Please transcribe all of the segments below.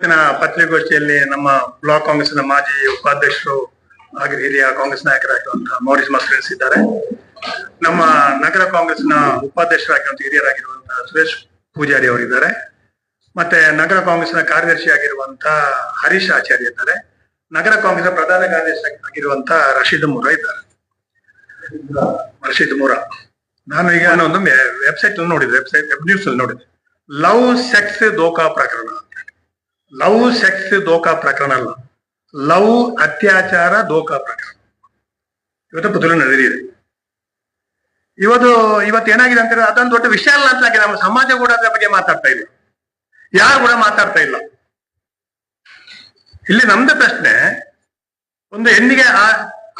ಇವತ್ತಿನ ಪತ್ರಿಕಾಗೋಷ್ಠಿಯಲ್ಲಿ ನಮ್ಮ ಬ್ಲಾಕ್ ಕಾಂಗ್ರೆಸ್ನ ಮಾಜಿ ಉಪಾಧ್ಯಕ್ಷರು ಹಾಗೆ ಹಿರಿಯ ಕಾಂಗ್ರೆಸ್ ನಾಯಕರಾಗಿರುವಂತಹ ಮೌರಿಸ್ ಮಸ್ರಿನ್ಸ್ ಇದ್ದಾರೆ ನಮ್ಮ ನಗರ ಕಾಂಗ್ರೆಸ್ನ ಉಪಾಧ್ಯಕ್ಷರಾಗಿರುವಂತಹ ಹಿರಿಯರಾಗಿರುವಂತಹ ಸುರೇಶ್ ಪೂಜಾರಿ ಅವರಿದ್ದಾರೆ. ಮತ್ತೆ ನಗರ ಕಾಂಗ್ರೆಸ್ನ ಕಾರ್ಯದರ್ಶಿ ಆಗಿರುವಂತಹ ಹರೀಶ್ ಆಚಾರ್ಯ ಇದ್ದಾರೆ. ನಗರ ಕಾಂಗ್ರೆಸ್ ಪ್ರಧಾನ ಕಾರ್ಯದರ್ಶಿ ಆಗಿರುವಂತಹ ರಶೀದ್ ಮುರ ಇದ್ದಾರೆ. ರಶೀದ್ ಮುರ. ನಾನು ಈಗ ಒಂದು ವೆಬ್ಸೈಟ್ ನೋಡಿದೆ ವೆಬ್ಸೈಟ್ ವೆಬ್ ನ್ಯೂಸ್ ಅಲ್ಲಿ ನೋಡಿದೆ. ಲವ್ ಸೆಕ್ಸ್ ದೋಖಾ ಪ್ರಕರಣ. ಲವ್, ಸೆಕ್ಸ್ ದೋಖಾ ಪ್ರಕರಣ ಅಲ್ಲ. ಲವ್, ಅತ್ಯಾಚಾರ ದೋಖಾ ಪ್ರಕರಣ. ಇವತ್ತು ಪುತ್ತೂರು ನಡೆದಿದೆ ಇವತ್ತು ಇವತ್ತು ಏನಾಗಿದೆ ಅಂತ ಅದೊಂದು ದೊಡ್ಡ ವಿಷಯ ಅಲ್ಲ ಅಂತ. ನಮ್ಮ ಸಮಾಜ ಕೂಡ ಅದ್ರ ಬಗ್ಗೆ ಮಾತಾಡ್ತಾ ಇದೆ ಯಾರು ಕೂಡ ಮಾತಾಡ್ತಾ ಇಲ್ಲ. ಇಲ್ಲಿ ನಮ್ದು ಪ್ರಶ್ನೆ, ಒಂದು ಹೆಣ್ಣಿಗೆ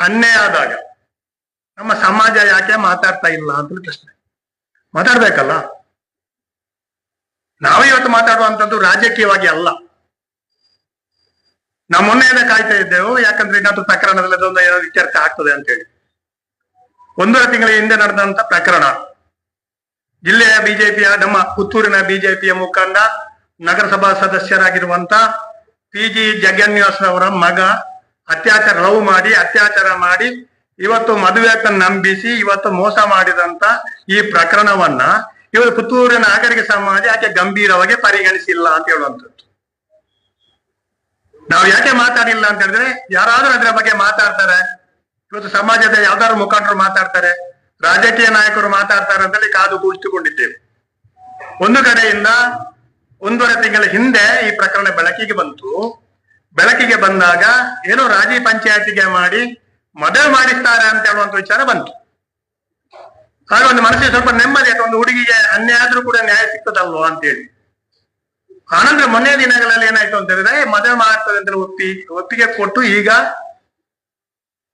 ಅನ್ಯಾಯ ಆದಾಗ ನಮ್ಮ ಸಮಾಜ ಯಾಕೆ ಮಾತಾಡ್ತಾ ಇಲ್ಲ ಅಂತ ಪ್ರಶ್ನೆ. ಮಾತಾಡ್ಬೇಕಲ್ಲ? ನಾವು ಇವತ್ತು ಮಾತಾಡುವಂತದ್ದು ರಾಜಕೀಯವಾಗಿ ಅಲ್ಲ. ನಾವು ಮೊನ್ನೆಯಿಂದ ಕಾಯ್ತಾ ಇದ್ದೆವು, ಯಾಕಂದ್ರೆ ಇನ್ನೊಂದು ಪ್ರಕರಣದಲ್ಲಿ ಅದೊಂದು ಏನಾದ್ರು ಇತ್ಯರ್ಥ ಆಗ್ತದೆ ಅಂತ ಹೇಳಿ. ಒಂದೂವರೆ ತಿಂಗಳ ಹಿಂದೆ ನಡೆದಂತ ಪ್ರಕರಣ. ಜಿಲ್ಲೆಯ ಬಿಜೆಪಿಯ, ನಮ್ಮ ಪುತ್ತೂರಿನ ಬಿಜೆಪಿಯ ಮುಖಂಡ, ನಗರಸಭಾ ಸದಸ್ಯರಾಗಿರುವಂತ ಪಿ ಜಿ ಜಗನ್ನಿವಾಸರವರ ಮಗ ಅತ್ಯಾಚಾರ, ಲವ್ ಮಾಡಿ, ಅತ್ಯಾಚಾರ ಮಾಡಿ ಇವತ್ತು ಮದುವೆ ನಂಬಿಸಿ, ಇವತ್ತು ಮೋಸ ಮಾಡಿದಂತ ಈ ಪ್ರಕರಣವನ್ನ ಇವತ್ತು ಪುತ್ತೂರಿನ ನಾಗರಿಕ ಸಮಾಜ ಯಾಕೆ ಗಂಭೀರವಾಗಿ ಪರಿಗಣಿಸಿಲ್ಲ ಅಂತ ಹೇಳುವಂಥದ್ದು. ನಾವು ಯಾಕೆ ಮಾತಾಡಿಲ್ಲ ಅಂತ ಹೇಳಿದ್ರೆ, ಯಾರಾದ್ರೂ ಅದ್ರ ಬಗ್ಗೆ ಮಾತಾಡ್ತಾರೆ. ಇವತ್ತು ಸಮಾಜದ ಯಾವ್ದಾದ್ರು ಮುಖಂಡರು ಮಾತಾಡ್ತಾರೆ, ರಾಜಕೀಯ ನಾಯಕರು ಮಾತಾಡ್ತಾರೆ ಅಂತೇಳಿ ಕಾದು ಕೂಡಿಸಿಕೊಂಡಿದ್ದೇವೆ. ಒಂದು ಕಡೆಯಿಂದ ಒಂದೂವರೆ ತಿಂಗಳ ಹಿಂದೆ ಈ ಪ್ರಕರಣ ಬೆಳಕಿಗೆ ಬಂತು. ಬೆಳಕಿಗೆ ಬಂದಾಗ ಏನೋ ರಾಜಿ ಪಂಚಾಯತಿಗೆ ಮಾಡಿ ಮದುವೆ ಮಾಡಿಸ್ತಾರೆ ಅಂತ ಹೇಳುವಂತ ವಿಚಾರ ಬಂತು. ಆಗ ಒಂದು ಮನಸ್ಸಿಗೆ ಸ್ವಲ್ಪ ನೆಮ್ಮದಿ ಆಯ್ತು ಒಂದು ಹುಡುಗಿಗೆ ಅನ್ಯಾಯ ಆದ್ರೂ ಕೂಡ ನ್ಯಾಯ ಸಿಗ್ತದಲ್ವಾ ಅಂತ ಹೇಳಿ ಆನಂತರ ಮೊನ್ನೆ ದಿನಗಳಲ್ಲಿ ಏನಾಯ್ತು ಅಂತ ಹೇಳಿದ್ರೆ ಮದುವೆ ಮಾಡ್ತದೆ ಅಂತ ಒಪ್ಪಿ, ಒಪ್ಪಿಗೆ ಕೊಟ್ಟು ಈಗ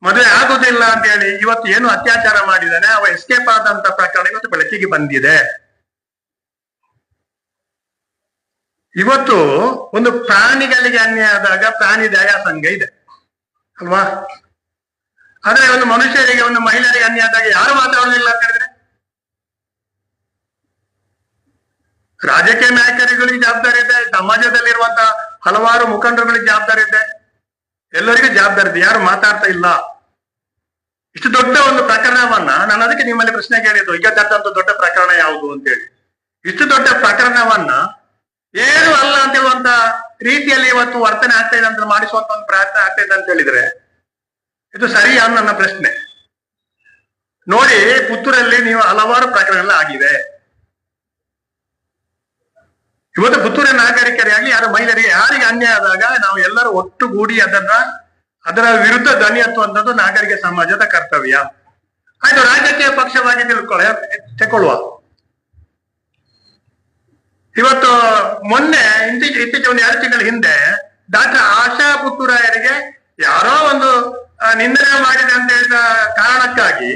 ಮದುವೆ ಆಗುದಿಲ್ಲ ಅಂತ ಹೇಳಿ ಇವತ್ತು ಏನು ಅತ್ಯಾಚಾರ ಮಾಡಿದಾನೆ ಅವ ಎಸ್ಕೇಪ್ ಆದಂತ ಪ್ರಕರಣ ಇವತ್ತು ಬೆಳಕಿಗೆ ಬಂದಿದೆ. ಇವತ್ತು ಒಂದು ಪ್ರಾಣಿಗಳಿಗೆ ಅನ್ಯಾಯ ಆದಾಗ ಪ್ರಾಣಿ ದಯಾ ಸಂಘ ಇದೆ, ಅಲ್ವಾ? ಆದ್ರೆ ಒಂದು ಮನುಷ್ಯರಿಗೆ, ಒಂದು ಮಹಿಳೆಯರಿಗೆ ಅನ್ಯಾಯ ಆದಾಗ ಯಾರು ಮಾತಾಡೋದಿಲ್ಲ ಅಂತ ಹೇಳಿದ್ರೆ? ರಾಜಕೀಯ ನಾಯಕರುಗಳಿಗೆ ಜವಾಬ್ದಾರಿ ಇದೆ ಸಮಾಜದಲ್ಲಿರುವಂತಹ ಹಲವಾರು ಮುಖಂಡರುಗಳಿಗೆ ಜವಾಬ್ದಾರಿ ಇದೆ. ಎಲ್ಲರಿಗೂ ಜವಾಬ್ದಾರಿ ಇದೆ, ಯಾರು ಮಾತಾಡ್ತಾ ಇಲ್ಲ. ಇಷ್ಟು ದೊಡ್ಡ ಒಂದು ಪ್ರಕರಣವನ್ನ ನಾನು ಅದಕ್ಕೆ ನಿಮ್ಮಲ್ಲಿ ಪ್ರಶ್ನೆ ಕೇಳಿದ್ದು ಈಗ ನಡೆದಂತ ದೊಡ್ಡ ಪ್ರಕರಣ ಯಾವುದು ಅಂತ ಹೇಳಿ ಇಷ್ಟು ದೊಡ್ಡ ಪ್ರಕರಣವನ್ನ ಏನು ಅಲ್ಲ ಅಂತ ಹೇಳುವಂತ ರೀತಿಯಲ್ಲಿ ಇವತ್ತು ವರ್ತನೆ ಆಗ್ತಾ ಇದೆ ಅಂತ ಮಾಡಿಸುವಂತ ಒಂದು ಪ್ರಯತ್ನ ಆಗ್ತಾ ಇದೆ ಅಂತ ಹೇಳಿದ್ರೆ, ಇದು ಸರಿಯಾ ನನ್ನ ಪ್ರಶ್ನೆ. ನೋಡಿ, ಪುತ್ತೂರಲ್ಲಿ ನೀವು ಹಲವಾರು ಪ್ರಕರಣಗಳು ಆಗಿದೆ. ಇವತ್ತು ಪುತ್ತೂರಿನ ನಾಗರಿಕರಿಗಾಗಿ ಯಾರು ಮಹಿಳೆಯರಿಗೆ ಯಾರಿಗೆ ಅನ್ಯಾಯ ಆದಾಗ ನಾವು ಎಲ್ಲರೂ ಒಟ್ಟುಗೂಡಿ ಅದನ್ನ, ಅದರ ವಿರುದ್ಧ ಧ್ವನಿ ಹತ್ತುವಂಥದ್ದು ನಾಗರಿಕ ಸಮಾಜದ ಕರ್ತವ್ಯ. ಆಯ್ತು, ರಾಜಕೀಯ ಪಕ್ಷವಾಗಿ ತಿಳ್ಕೊಳ್ಳ ತಗೊಳ್ಳುವ ಇವತ್ತು ಮೊನ್ನೆ ಇತ್ತೀಚೆ ಇತ್ತೀಚೆ ಒಂದು ಎರಡು ತಿಂಗಳ ಹಿಂದೆ ಡಾಕ್ಟರ್ ಆಶಾ ಪುತ್ತೂರಾಯರಿಗೆ ಯಾರೋ ಒಂದು ನಿಂದನೆ ಮಾಡಿದೆ ಅಂತ ಹೇಳಿದ ಕಾರಣಕ್ಕಾಗಿ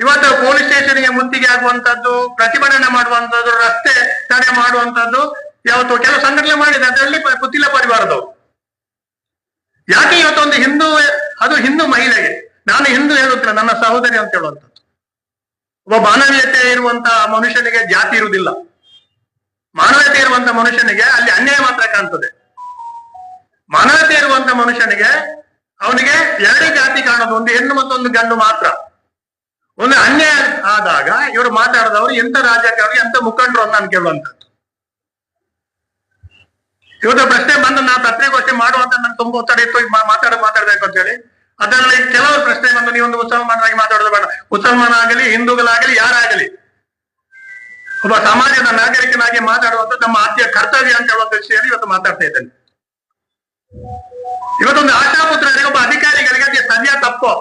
ಇವತ್ತು ಪೊಲೀಸ್ ಸ್ಟೇಷನ್ಗೆ ಮುತ್ತಿಗೆ ಆಗುವಂತದ್ದು ಪ್ರತಿಭಟನೆ ಮಾಡುವಂತದ್ದು ರಸ್ತೆ ತಡೆ ಮಾಡುವಂತದ್ದು ಯಾವತ್ತು ಕೆಲವು ಸಂಘಟನೆ ಮಾಡಿದೆ, ಅದರಲ್ಲಿ ಪುತ್ತಿಲ ಪರಿವಾರದವು ಯಾಕೆ ಇವತ್ತೊಂದು ಹಿಂದೂ, ಅದು ಹಿಂದೂ ಮಹಿಳೆಗೆ? ನಾನು ಹಿಂದೂ ಹೇಳುತ್ತೇನೆ ನನ್ನ ಸಹೋದರಿ ಅಂತ ಹೇಳುವಂಥದ್ದು. ಒಬ್ಬ ಮಾನವೀಯತೆ ಇರುವಂತಹ ಮನುಷ್ಯನಿಗೆ ಜಾತಿ ಇರುವುದಿಲ್ಲ. ಮಾನವೀಯತೆ ಇರುವಂತ ಮನುಷ್ಯನಿಗೆ ಅಲ್ಲಿ ಅನ್ಯಾಯ ಮಾತ್ರ ಕಾಣ್ತದೆ. ಮಾನವತೆ ಇರುವಂತ ಮನುಷ್ಯನಿಗೆ ಅವನಿಗೆ ಎರಡು ಜಾತಿ ಕಾಣೋದು, ಒಂದು ಹೆಣ್ಣು ಮತ್ತೊಂದು ಗಂಡು ಮಾತ್ರ. ಒಂದು ಅನ್ಯಾಯ ಆದಾಗ ಇವರು ಮಾತಾಡಿದವರು ಎಂತ ರಾಜಕಾರಣಿ ಎಂತ ಮುಖಂಡರು ಅಂತ ನಾನು ಕೇಳುವಂತದ್ದು ಇವತ್ತು ಪ್ರಶ್ನೆ ಬಂದು ನಾ ಪತ್ರಿಕೋಷ್ಠಿ ಮಾಡುವಂತ ನನ್ಗೆ ತುಂಬಾ ಒತ್ತಡ ಇತ್ತು. ಮಾತಾಡ ಮಾತಾಡ್ಬೇಕು ಅಂತ ಹೇಳಿ. ಅದರಲ್ಲಿ ಕೆಲವು ಪ್ರಶ್ನೆ ಬಂದು ನೀವೊಂದು ಮುಸಲ್ಮಾನರಾಗಿ ಮಾತಾಡೋದು ಬೇಡ. ಮುಸಲ್ಮಾನ ಆಗಲಿ ಹಿಂದೂಗಳಾಗಲಿ, ಯಾರಾಗಲಿ, ಒಬ್ಬ ಸಮಾಜದ ನಾಗರಿಕನಾಗಿ ಮಾತಾಡುವಂತ ನಮ್ಮ ಆದ್ಯ ಕರ್ತವ್ಯ ಅಂತ ಹೇಳುವಂತ ವಿಷಯದಲ್ಲಿ ಇವತ್ತು ಮಾತಾಡ್ತಾ ಇದ್ದೇನೆ. ಇವತ್ತೊಂದು ಆಶಾಪುತ್ರರಿಗೆ ಒಬ್ಬ ಅಧಿಕಾರಿಗಳಿಗೆ ಸರಿಯಾ ತಪ್ಪು?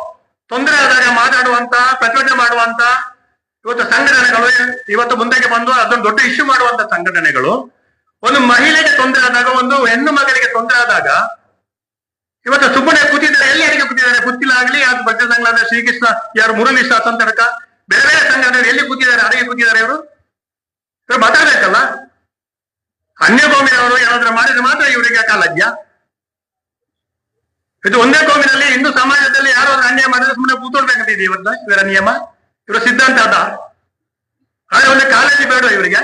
ತೊಂದರೆ ಆದಾಗ ಮಾತಾಡುವಂತ, ಪ್ರತಿಭಟನೆ ಮಾಡುವಂತ, ಇವತ್ತು ಸಂಘಟನೆಗಳು, ಇವತ್ತು ಮುಂದಕ್ಕೆ ಬಂದು ಅದೊಂದು ದೊಡ್ಡ ಇಶ್ಯೂ ಮಾಡುವಂತ ಸಂಘಟನೆಗಳು. ಒಂದು ಮಹಿಳೆಗೆ ತೊಂದರೆ ಆದಾಗ, ಒಂದು ಹೆಣ್ಣು ಮಗಳಿಗೆ ತೊಂದರೆ ಆದಾಗ, ಇವತ್ತು ಸುಮ್ಮನೆ ಕೂತಿದ್ದಾರೆ, ಎಲ್ಲಿ ಯಾರಿಗೆ ಕೂತಿದ್ದಾರೆ ಗೊತ್ತಿಲ್ಲಾಗ್ಲಿ ಅದು ಭಕ್ತ ಸಂಘದ ಶ್ರೀಕೃಷ್ಣ, ಯಾರು ಮುರಳಿ ಹೇಳಕ ಬೇರೆ ಬೇರೆ ಸಂಘಟನೆ ಎಲ್ಲಿ ಕೂತಿದ್ದಾರೆ ಅರಿಗೆ ಕೂತಿದ್ದಾರೆ ಇವರು? ಮಾತಾಡ್ಬೇಕಲ್ಲ? ಅನ್ಯ ಅವರು ಏನಾದ್ರೂ ಮಾಡಿದ್ರೆ ಮಾತ್ರ ಇವರಿಗೆ ಕಾಲಜ್ಞ. ಇದು ಒಂದೇ ಕೋಮಿನಲ್ಲಿ ಹಿಂದೂ ಸಮಾಜದಲ್ಲಿ ಯಾರೋ ಅನ್ಯಾಯ ಮಾಡಿದ್ರೆ ಸುಮ್ಮನೆ ಕೂತ್ಕೊಳ್ಬೇಕಂತ ಇದೆ ಇವತ್ತು ಇವರ ನಿಯಮ? ಇವರ ಸಿದ್ಧಾಂತ ಅದ? ಆದ್ರೆ ಒಂದು ಕಾಲೇಜು ಬೇಡ ಇವರಿಗೆ.